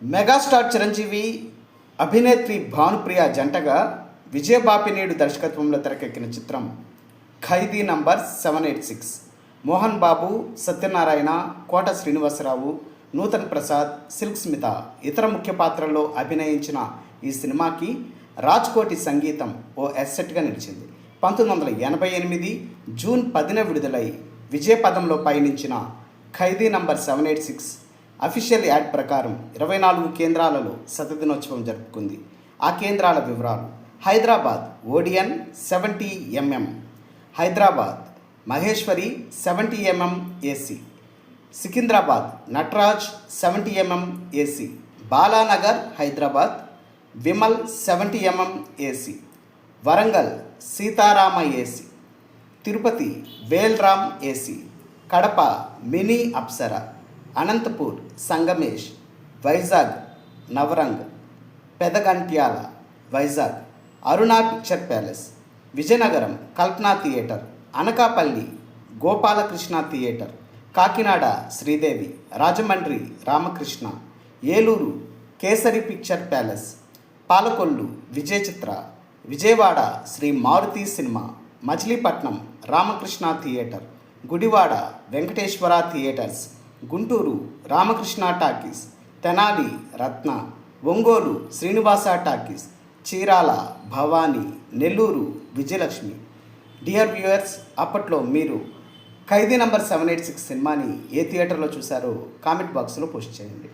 Megastar Chiranjeevi అభినేత్రి భానుప్రియ జంటగా విజయబాపినేడు దర్శకత్వంలో తెరకెక్కిన చిత్రం Khaidi number seven eight six. Mohan Babu Satyanarayana Kota Srinivasa Rao Nutan Prasad Silk Smitha ఇతర ముఖ్య పాత్రల్లో అభినయించిన ఈ సినిమాకి రాజ్కోటి సంగీతం ఓ ఎస్సెట్గా నిలిచింది. పంతొమ్మిది వందల ఎనభై ఎనిమిది జూన్ పదిన విడుదలై విజయపదంలో పయనించిన Khaidi number seven eight six official ad ప్రకారం ఇరవై నాలుగు కేంద్రాలలో శతదినోత్సవం జరుపుకుంది. ఆ కేంద్రాల వివరాలు Hyderabad Odeon seventy MM Hyderabad Maheshwari seventy MM AC Secunderabad Natraj seventy MM AC Balanagar Hyderabad Vimal seventy MM AC Warangal Seetharama AC Tirupati Velram AC Kadapa mini Apsara. Anantapur Sangamesh Vizag Navrang Pedagantyada Vizag Aruna picture palace Vizianagaram Kalpana theatre Anakapalli Gopalakrishna theatre Kakinada Sridevi Rajahmundry Ramakrishna Eluru Kesari picture palace Palakollu Vijaya Chitra Vijayawada Sri Maruti cinema Machilipatnam Ramakrishna theatre Gudivada Venkateswara theatres Guntur Ramakrishna talkies Tenali Ratna Ongole Srinivasa talkies Chirala Bhavani Nellore Vijayalakshmi. Dear viewers అప్పట్లో మీరు Khaidi number seven eight six సినిమాని ఏ థియేటర్లో చూశారో comment బాక్స్లో post చేయండి.